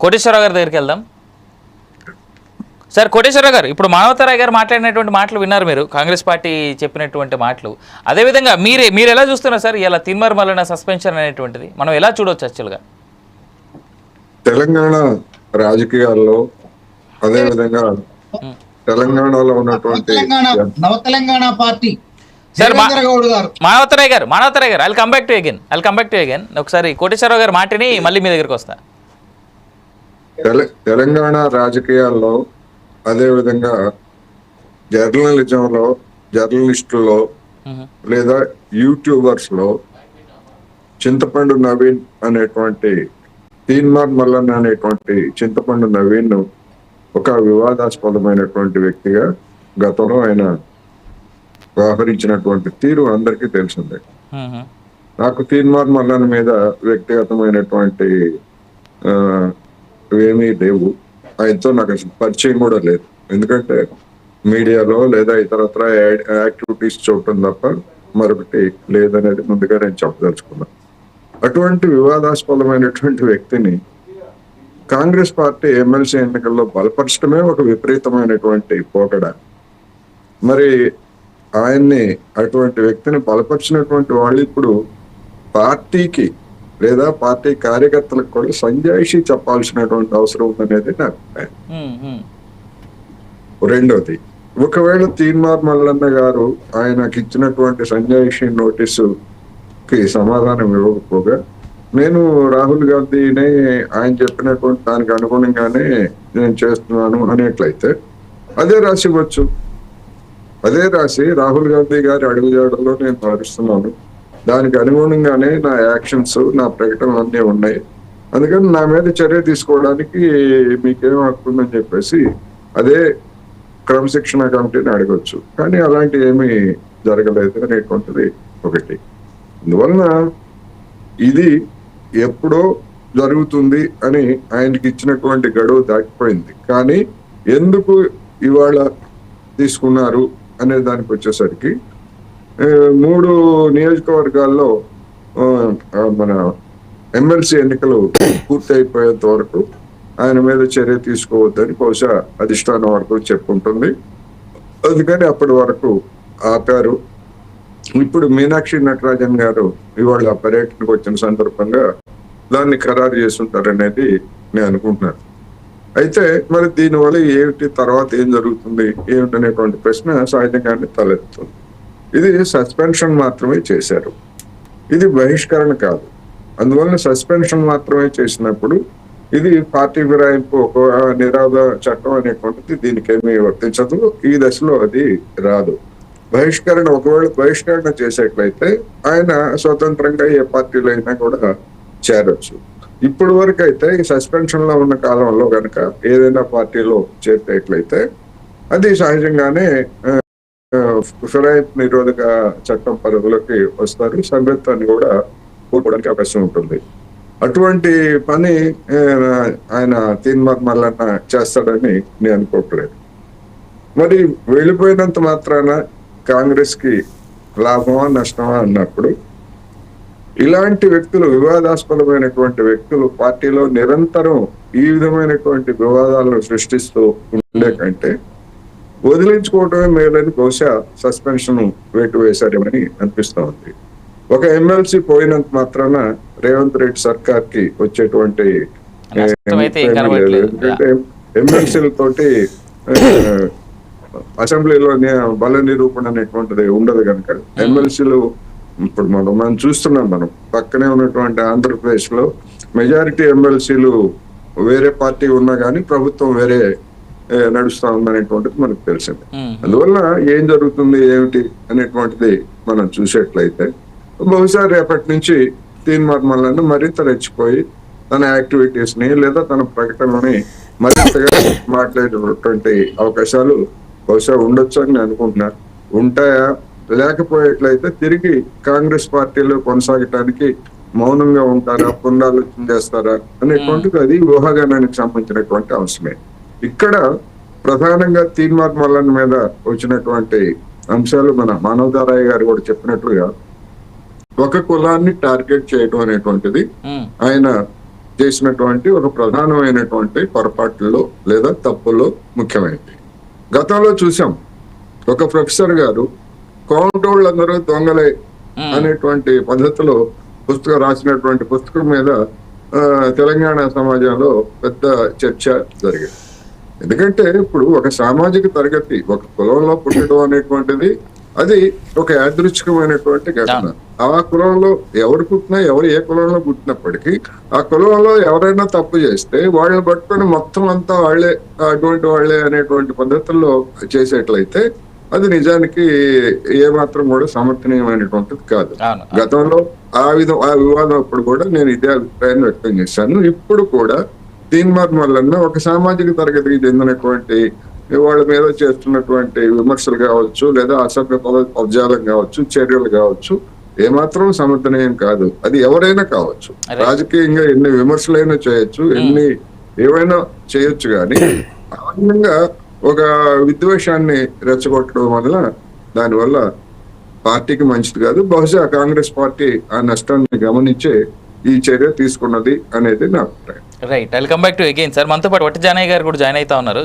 కోటేశ్వరరావు గారి దగ్గరికి వెళ్దాం. సార్ కోటేశ్వరరావు గారు ఇప్పుడు మానవతరాయ్ గారు మాట్లాడినటువంటి మాటలు విన్నారు మీరు కాంగ్రెస్ పార్టీ చెప్పినటువంటి మాటలు. అదేవిధంగా మీరే మీరు ఎలా చూస్తున్నారు సార్ ఇలా తిన్మర్ మల్లన సస్పెన్షన్ అనేటువంటిది? మనం ఎలా చూడవచ్చు యాక్చువల్గా? తెలంగాణ రాజకీయాల్లో అదే విధంగా తెలంగాణలో ఉన్నటువంటి party. Sir, Manavata Roy garu. Manavata Roy garu I'll come back to again I'll come back to again ఒకసారి కోటేశ్వరరావు గారు మాటని మళ్ళీ మీ దగ్గరికి వస్తా. తెల- తెలంగాణ రాజకీయాల్లో అదే విధంగా జర్నలిజంలో జర్నలిస్టులో. లేదా యూట్యూబర్స్లో చింతపండు నవీన్ అనేటువంటి తీన్మార్ మల్లన్ అనేటువంటి చింతపండు నవీన్ ఒక వివాదాస్పదమైనటువంటి వ్యక్తిగా గతంలో ఆయన వ్యవహరించినటువంటి తీరు అందరికీ తెలిసిందే. నాకు తీన్మార్ మల్లన్ మీద వ్యక్తిగతమైనటువంటి ఇవేమీ ఏమీ లేవు. ఆయనతో నాకు అసలు పరిచయం కూడా లేదు. ఎందుకంటే మీడియాలో లేదా ఇతరత్ర యాక్టివిటీస్ చూడటం తప్ప మరొకటి లేదనేది ముందుగా నేను చెప్పదలుచుకున్నాను అటువంటి వివాదాస్పదమైనటువంటి వ్యక్తిని కాంగ్రెస్ పార్టీ ఎమ్మెల్సీ ఎన్నికల్లో బలపరచడమే ఒక విపరీతమైనటువంటి పోకడ. మరి ఆయన్ని అటువంటి వ్యక్తిని బలపరిచినటువంటి వాళ్ళు ఇప్పుడు పార్టీకి లేదా పార్టీ కార్యకర్తలకు కూడా సంజాయిషి చెప్పాల్సినటువంటి అవసరం ఉందనేది నా అభిప్రాయం. రెండోది ఒకవేళ తీన్మార్ మల్లన్న గారు ఆయనకి ఇచ్చినటువంటి సంజాయిషి నోటీసుకి సమాధానం ఇవ్వకపోగా నేను రాహుల్ గాంధీనే ఆయన చెప్పినటువంటి దానికి అనుగుణంగానే నేను చేస్తున్నాను అనేట్లయితే అదే రాసి ఇవ్వచ్చు. అదే రాసి రాహుల్ గాంధీ గారి అడుగుజాడల్లో నేను మారుస్తున్నాను దానికి అనుగుణంగానే నా యాక్షన్స్ నా ప్రకటనలు అన్నీ ఉన్నాయి. అందుకని నా మీద చర్య తీసుకోవడానికి మీకేం హక్కుందని చెప్పేసి అదే క్రమశిక్షణ కమిటీని అడగచ్చు. కానీ అలాంటి ఏమీ జరగలేదు అనేటువంటిది ఒకటి. అందువలన ఇది ఎప్పుడో జరుగుతుంది అని ఆయనకి ఇచ్చినటువంటి గడువు దాటిపోయింది. కానీ ఎందుకు ఇవాళ తీసుకున్నారు అనే దానికి వచ్చేసరికి మూడు నియోజకవర్గాల్లో మన ఎమ్మెల్సీ ఎన్నికలు పూర్తి అయిపోయేంత వరకు ఆయన మీద చర్య తీసుకోవద్దని బహుశా అధిష్టానం వరకు చెప్పుకుంటుంది అందుకని అప్పటి వరకు ఆపారు. ఇప్పుడు మీనాక్షి నటరాజన్ గారు ఇవాళ పర్యటనకు వచ్చిన సందర్భంగా దాన్ని ఖరారు చేస్తుంటారనేది నేను అనుకుంటున్నాను. అయితే మరి దీనివల్ల ఏమిటి తర్వాత ఏం జరుగుతుంది ఏమిటనేటువంటి ప్రశ్న సహజంగానే తలెత్తుంది ఇది సస్పెన్షన్ మాత్రమే చేశారు. ఇది బహిష్కరణ కాదు. అందువలన సస్పెన్షన్ మాత్రమే చేసినప్పుడు ఇది పార్టీ ఫిరాయింపు ఒక నిరాధ చట్టం అనేటువంటిది దీనికేమీ వర్తించదు. ఈ దశలో అది రాదు. బహిష్కరణ ఒకవేళ బహిష్కరణ చేసేట్లయితే ఆయన స్వతంత్రంగా ఏ పార్టీలో అయినా కూడా చేరొచ్చు. ఇప్పుడు వరకు అయితే ఈ సస్పెన్షన్లో ఉన్న కాలంలో కనుక ఏదైనా పార్టీలో చేరేట్లయితే అది సహజంగానే ఆ, ఫిరాయింపు నిరోధక చట్టం పరిధిలోకి వస్తారు. సభ్యత్వాన్ని కూడా కోల్పోవడానికి అవకాశం ఉంటుంది. అటువంటి పని ఆయన తీన్మార్ మల్లన్న చేస్తాడని నేను అనుకోవట్లేదు. మరి వెళ్ళిపోయినంత మాత్రాన కాంగ్రెస్కి లాభమా నష్టమా అన్నప్పుడు ఇలాంటి వ్యక్తులు వివాదాస్పదమైనటువంటి వ్యక్తులు పార్టీలో నిరంతరం ఈ విధమైనటువంటి వివాదాలను సృష్టిస్తూ ఉండే కంటే వదిలించుకోవటమే మేలని బహుశా సస్పెన్షన్ వేటు వేశారేమని అనిపిస్తా ఉంది. ఒక ఎమ్మెల్సీ పోయినంత మాత్రాన రేవంత్ రెడ్డి సర్కార్కి వచ్చేటువంటి. ఎందుకంటే ఎమ్మెల్సీల తోటి ఆ, అసెంబ్లీలో బల నిరూపణ అనేటువంటిది ఉండదు కనుక ఎమ్మెల్సీలు ఇప్పుడు మనం మనం చూస్తున్నాం మనం. పక్కనే ఉన్నటువంటి ఆంధ్రప్రదేశ్లో మెజారిటీ ఎమ్మెల్సీలు వేరే పార్టీ ఉన్నా కానీ ప్రభుత్వం వేరే నడుస్తా ఉందనేటువంటిది మనకు తెలిసింది. అందువల్ల ఏం జరుగుతుంది ఏమిటి అనేటువంటిది మనం చూసేట్లయితే బహుశా రేపటి నుంచి తీన్మార్ మల్లన్న మరింత రెచ్చిపోయి తన యాక్టివిటీస్ని లేదా తన ప్రకటనని మరింతగా మాట్లాడేటటువంటి అవకాశాలు బహుశా ఉండొచ్చు అని నేను అనుకుంటున్నాను ఉంటాయా? లేకపోయేట్లయితే తిరిగి కాంగ్రెస్ పార్టీలో కొనసాగటానికి మౌనంగా ఉంటారా? పునరాలోచన చేస్తారా? అనేటువంటిది అది ఊహాగానానికి సంబంధించినటువంటి అంశమే. ఇక్కడ ప్రధానంగా తీన్మార్ మల్లన్ మీద వచ్చినటువంటి అంశాలు మన మానవదారాయ్ గారు కూడా చెప్పినట్లుగా ఒక కులాన్ని టార్గెట్ చేయడం అనేటువంటిది. ఆయన చేసినటువంటి ఒక ప్రధానమైనటువంటి పొరపాట్లలో లేదా తప్పుల్లో ముఖ్యమైనది గతంలో చూసాం ఒక ప్రొఫెసర్ గారు కోమటోళ్ళందరూ దొంగలే. అనేటువంటి పద్ధతిలో పుస్తకం రాసినటువంటి పుస్తకం మీద తెలంగాణ సమాజంలో పెద్ద చర్చ జరిగింది ఎందుకంటే ఇప్పుడు ఒక సామాజిక తరగతి ఒక కులంలో పుట్టడం అనేటువంటిది అది ఒక యాదృచ్ఛికమైనటువంటి ఘటన. ఆ కులంలో ఎవరు పుట్టినా ఎవరు ఏ కులంలో పుట్టినప్పటికీ ఆ కులంలో ఎవరైనా తప్పు చేస్తే వాళ్ళని పట్టుకొని మొత్తం అంతా వాళ్ళే అటువంటి వాళ్ళే అనేటువంటి పద్ధతుల్లో చేసేట్లయితే అది నిజానికి ఏమాత్రం కూడా సమర్థనీయమైనటువంటిది కాదు. గతంలో ఆ విధం ఆ వివాదం అప్పుడు కూడా నేను ఇదే అభిప్రాయాన్ని వ్యక్తం చేశాను. ఇప్పుడు కూడా తీన్మార్ మల్లన్న ఒక సామాజిక తరగతికి చెందినటువంటి వాళ్ళ మీద చేస్తున్నటువంటి విమర్శలు కావచ్చు లేదా అసభ్య పద- పదజాలం కావచ్చు చర్యలు కావచ్చు ఏమాత్రం సమర్థనీయం కాదు. అది ఎవరైనా కావచ్చు. రాజకీయంగా ఎన్ని విమర్శలైనా చేయొచ్చు ఎన్ని ఏవైనా చేయొచ్చు కానీ ఆ విధంగా ఒక విద్వేషాన్ని రెచ్చగొట్టడం వల్ల దానివల్ల పార్టీకి మంచిది కాదు. బహుశా కాంగ్రెస్ పార్టీ ఆ నష్టాన్ని గమనించే ఈ చర్య తీసుకున్నది అనేది నా అభిప్రాయం. Right welcome back to again sir మనతో పాటు వట్టి జానయ్య గారు కూడా జాయిన్ అవుతా ఉన్నారు.